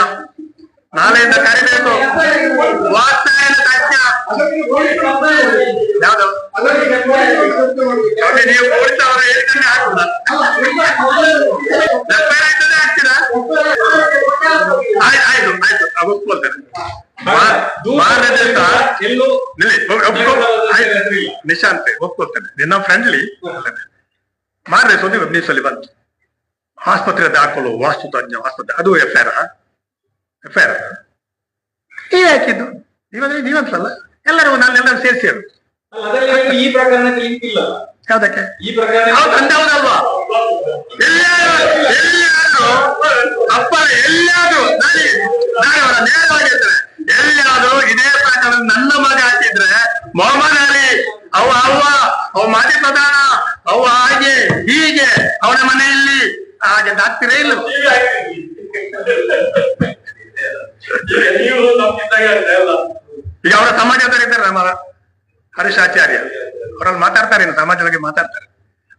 ನಾಳೆಯಿಂದ ಕರಿಬೇಕು. ವಾಗ್ದಾಯದ ಸತ್ಯ ಯಾವ್ದು? ನೀವು ಉಳಿತ ಅವರ ಹೇಳ್ತಾನೆ ಹಾಕುದ ಹಾಕ್ತೀರಾ ಆಯ್ತು ಆಯ್ತು ಒಪ್ಕೊಳ್ತೇನೆ. ಎಲ್ಲೂ ನಿಲ್ಲಿ ನಿಶಾಂತೆ ಒಪ್ಕೊಳ್ತೇನೆ. ನಿನ್ನ ಫ್ರೆಂಡ್ಲಿ ಮಾರನೇ ಸುದ್ದಿ ನೀಸಲ್ಲಿ ಬಂತು. ಆಸ್ಪತ್ರೆ ದಾಖಲು ವಾಸ್ತು ತಜ್ಞ ಆಸ್ಪತ್ರೆ. ಅದು F R F I R ನೀವೇ ಹಾಕಿದ್ದು ನೀವಂದ್ರೆ ನೀವಂತಲ್ಲ ಎಲ್ಲರೂ ನಾನು ಎಲ್ಲರೂ ಸೇರಿಸಿ ಅದರಲ್ಲಿ ಈ ಪ್ರಕರಣಕ್ಕೆ ಲಿಂಕ್ ಇಲ್ಲ. ಯಾವ್ದಕ್ಕೆ? ಈ ಪ್ರಕರಣ ಎಲ್ಲಾರು ಎಲ್ಲಾರು ಅಪ್ಪ ಎಲ್ಲಾರು ನಾನು ನಾನು ಅವರ ನೇರವಾಗಿ ಇದೇ ಪ್ರಕರಣ ನನ್ನ ಮಗ ಹಾಕಿದ್ರೆ ಮೊಹಮ್ಮದ್ ಅಲಿ ಅವ ಅವ್ವ ಅವ ಮಾಜಿ ಪ್ರಧಾನ ಅವ ಹಾಗೆ ಹೀಗೆ ಅವನ ಮನೆಯಲ್ಲಿ ಹಾಗೆ ದಾಕ್ತಿರೇ ಇಲ್ಲ. ಈಗ ಅವರ ಸಮಾಜದವರು ಇದ್ದಾರೆ ನಮ್ಮ ಹರೀಶ್ ಆಚಾರ್ಯ ಅವರಲ್ಲಿ ಮಾತಾಡ್ತಾರೆ ಸಮಾಜದ ಬಗ್ಗೆ ಮಾತಾಡ್ತಾರೆ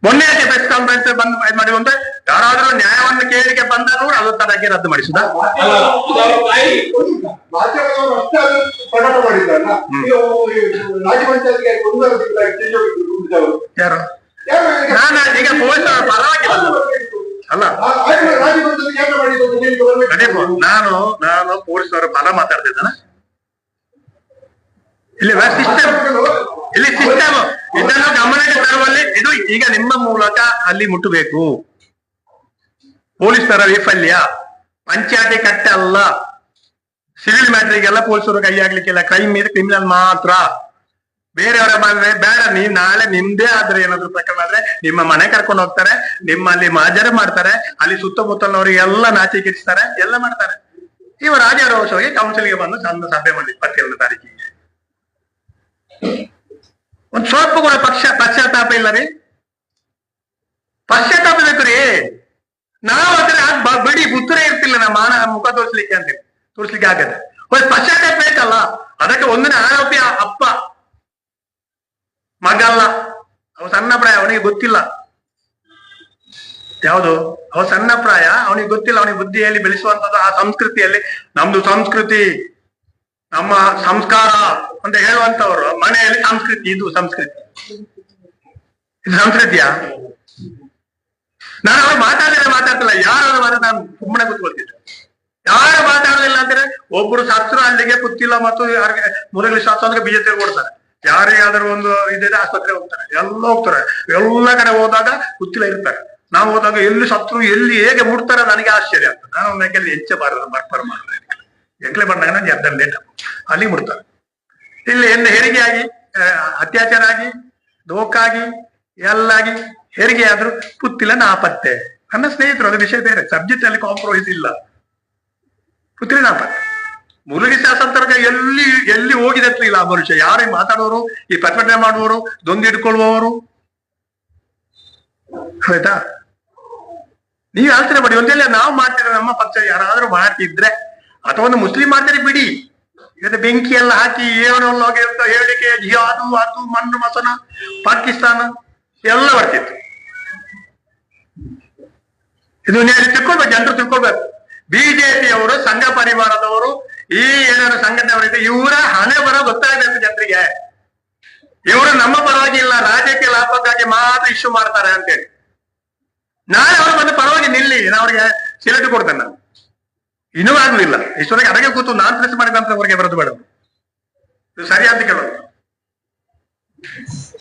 ಮೊನ್ನೆ ಪ್ರೆಸ್ ಕಾನ್ಫರೆನ್ಸ್ ಬಂದು ಇದು ಮಾಡಿ ಅಂದ್ರೆ ಯಾರಾದ್ರೂ ನ್ಯಾಯವನ್ನು ಕೇಳಿಕೆ ಬಂದರೂ ಅದು ತನಗೆ ರದ್ದು ಮಾಡಿಸುದಾ. ಯಾರು ನಾನು ಈಗ ಪೊಲೀಸ್ ಪರವಾಗಿ. ಅಲ್ಲ? ನಾನು ನಾನು ಪೊಲೀಸ್ ಅವರ ಪರ ಮಾತಾಡ್ತಿದ್ದಾನೆ. ಇಲ್ಲಿ ಸಿಸ್ಟಮ್ ಇಲ್ಲಿ ಸಿಸ್ಟಮ್ ಇದನ್ನು ಗಮನಕ್ಕೆ ತರುವಲ್ಲಿ ಇದು ಈಗ ನಿಮ್ಮ ಮೂಲಕ ಅಲ್ಲಿ ಮುಟ್ಟಬೇಕು. ಪೊಲೀಸರ ವೈಫಲ್ಯ. ಪಂಚಾಯತಿ ಕಟ್ಟೆ ಅಲ್ಲ ಸಿವಿಲ್ ಮ್ಯಾಟ್ರಿಗೆಲ್ಲ ಪೊಲೀಸರು ಕೈ ಆಗ್ಲಿಕ್ಕಿಲ್ಲ ಕ್ರೈಮ್ ಮೇಲೆ ಕ್ರಿಮಿನಲ್ ಮಾತ್ರ. ಬೇರೆಯವರ ಬಂದ್ರೆ ಬೇಡ ನೀವ್ ನಾಳೆ ನಿಮ್ದೇ ಆದ್ರೆ ಏನಾದ್ರು ಪ್ರಕರಣ ಆದ್ರೆ ನಿಮ್ಮ ಮನೆ ಕರ್ಕೊಂಡು ಹೋಗ್ತಾರೆ, ನಿಮ್ಮಲ್ಲಿ ಮಾಜರ ಮಾಡ್ತಾರೆ, ಅಲ್ಲಿ ಸುತ್ತಮುತ್ತಲಿನವರಿಗೆಲ್ಲ ನಾಚಿಕಿರಿಸ್ತಾರೆ ಎಲ್ಲ ಮಾಡ್ತಾರೆ. ಇವ ರಾಜಾರೋಷವಾಗಿ ಕೌನ್ಸಿಲ್ಗೆ ಬಂದು ಸಣ್ಣ ಸಭೆ ಮಾಡಿ ಇಪ್ಪತ್ತೆರಡು ತಾರೀಕಿಗೆ. ಒಂದ್ ಸ್ವಲ್ಪ ಕೂಡ ಪಕ್ಷ, ಪಶ್ಚಾತ್ತಾಪ ಇಲ್ಲ ರೀ. ಪಶ್ಚಾತ್ತಾಪ ಬೇಕು ರೀ. ನಾವ್ ಬಡಿ ಉತ್ತರ ಇರ್ತಿಲ್ಲ ನಮ್ಮ ಮಾನ, ಮುಖ ತೋರಿಸ್ಲಿಕ್ಕೆ ಅಂತ ತೋರಿಸ್ಲಿಕ್ಕೆ ಆಗತ್ತೆ ಪಶ್ಚಾತ್ತಾಪ ಬೇಕಲ್ಲ. ಅದಕ್ಕೆ ಒಂದನೇ ಆರೋಪಿ ಅಪ್ಪ ಮಗ ಅಲ್ಲ ಅವ ಸಣ್ಣ ಪ್ರಾಯ, ಅವನಿಗೆ ಗೊತ್ತಿಲ್ಲ. ಯಾವುದು? ಅವ ಸಣ್ಣ ಪ್ರಾಯ, ಅವನಿಗೆ ಗೊತ್ತಿಲ್ಲ. ಅವನಿಗೆ ಬುದ್ಧಿಯಲ್ಲಿ ಬೆಳೆಸುವಂತದ್ದು ಆ ಸಂಸ್ಕೃತಿಯಲ್ಲಿ. ನಮ್ದು ಸಂಸ್ಕೃತಿ, ನಮ್ಮ ಸಂಸ್ಕಾರ ಅಂತ ಹೇಳುವಂತವರು ಮನೆಯಲ್ಲಿ ಸಂಸ್ಕೃತಿ, ಇದು ಸಂಸ್ಕೃತಿ. ಇದು ಸಂಸ್ಕೃತಿಯ? ನಾನು ಅವ್ರು ಮಾತಾಡಿದ್ರೆ ಮಾತಾಡ್ತಿಲ್ಲ. ಯಾರು ಮಾತಾಡ, ನಾನು ಸುಮ್ಮನೆ ಕೂತ್ಕೊಳ್ತಿದ್ದೆ ಯಾರು ಮಾತಾಡೋದಿಲ್ಲ ಅಂದ್ರೆ ಒಬ್ರು ಶಾಸ್ತ್ರ ಅಲ್ಲಿಗೆ ಗೊತ್ತಿಲ್ಲ ಮತ್ತು ಯಾರಿಗೆ ಮುರಳಿ ಶಾಸ್ತ್ರ ಅಂದ್ರೆ ಬಿಜೆಪಿ ಕೊಡ್ತಾರೆ. ಯಾರಿಗಾದ್ರೂ ಒಂದು ಇದಿದೆ ಆಸ್ಪತ್ರೆ ಹೋಗ್ತಾರೆ. ಎಲ್ಲ ಹೋಗ್ತಾರೆ. ಎಲ್ಲ ಕಡೆ ಹೋದಾಗ ಗೊತ್ತಿಲ್ಲ ಇರ್ತಾರೆ. ನಾವು ಹೋದಾಗ ಎಲ್ಲಿ ಸತ್ರು ಎಲ್ಲಿ ಹೇಗೆ ಮುಡ್ತಾರೆ ನನಗೆ ಆಶ್ಚರ್ಯ ಆಗ್ತದೆ. ನಾನು ಮೇಕೆಲ್ಲಿ ಹೆಚ್ಚೆ ಬಾರದು ಬರ್ಪರ್ ಮಾಡಿದ್ರೆ ಎಂಕ್ಲೆ ಬಂದಾಗ ನಾನು ಎದ್ದ ಲೇಟ್ ಅಲ್ಲಿ ಮುಡ್ತಾರೆ ಇಲ್ಲಿ ಎಂದು ಹೆರಿಗೆ ಆಗಿ ಅತ್ಯಾಚಾರ ಆಗಿ ದೋಕಾಗಿ ಎಲ್ಲಾಗಿ ಹೆರಿಗೆ ಆದ್ರೂ ಪುತ್ತಿಲ ನಾಪತ್ತೆ. ನನ್ನ ಸ್ನೇಹಿತರು, ಅದು ವಿಷಯ ಬೇರೆ. ಸಬ್ಜೆಕ್ಟ್ ಅಲ್ಲಿ ಕಾಂಪ್ರಮೈಸ್ ಇಲ್ಲ. ಪುತ್ತಿಲ ನಾಪತ್ತೆ. ಮುರುಗಿ ಶಾಸಂತರ್ಗ ಎಲ್ಲಿ ಎಲ್ಲಿ ಹೋಗಿದೆ ಇಲ್ಲ ಆ ಮನುಷ್ಯ. ಯಾರೇ ಮಾತಾಡೋರು, ಈ ಪ್ರಕಟಣೆ ಮಾಡುವವರು ದೊಂದಿ ಇಟ್ಕೊಳ್ಳುವವರು. ಆಯ್ತಾ? ನೀವು ಆಲೋಚನೆ ಮಾಡಿ. ಒಂದೆಲ್ಲ ನಾವು ಮಾಡ್ತಿದ್ರೆ ನಮ್ಮ ಪಕ್ಷ ಯಾರಾದ್ರೂ ಮಾಡ್ತಿದ್ರೆ, ಅಥವಾ ಒಂದು ಮುಸ್ಲಿಂ ಮಾಡ್ತಾರೆ, ಬಿಡಿ. ಇವತ್ತು ಬೆಂಕಿ ಎಲ್ಲ ಹಾಕಿ ಹೋಗಿ ಅಂತ ಹೇಳಿಕೆ ಅದು ಅದು, ಮಣ್ಣು, ಮಸನ, ಪಾಕಿಸ್ತಾನ, ಎಲ್ಲ ಬರ್ತಿತ್ತು. ಇದು ನೀವು ತಿಳ್ಕೊಳ್ಬೇಕು, ಜನರು ತಿಳ್ಕೊಬೇಕು ಬಿಜೆಪಿಯವರು, ಸಂಘ ಪರಿವಾರದವರು ಈ ಏನಾದ್ರು ಸಂಘಟನೆ ಇವರ ಹಣೆ ಬರೋ ಗೊತ್ತಾಗಬೇಕು ಜನರಿಗೆ. ಇವರು ನಮ್ಮ ಪರವಾಗಿ ಇಲ್ಲ, ರಾಜಕೀಯ ಲಾಭಕ್ಕಾಗಿ ಮಾತ್ರ ಇಶ್ಯೂ ಮಾಡ್ತಾರೆ ಅಂತೇಳಿ. ನಾಳೆ ಅವರು ಬಂದು ಪರವಾಗಿ ನಿಲ್ಲಿ ನಾನು ಅವ್ರಿಗೆ ಸಿಲೆಕ್ಟ್ ಕೊಡ್ತೇನೆ ನಾನು. ಇನ್ನೂ ಆಗುದಿಲ್ಲ ಇಷ್ಟೊಳಗೆ ಅದಕ್ಕೆ ಕೂತು ನಾನ್ ಪ್ರೆಸ್ ಮಾಡಿದ ಅವ್ರಿಗೆ ಬರೋದು ಬೇಡ. ಸರಿ ಅಂತ ಕೇಳೋದು.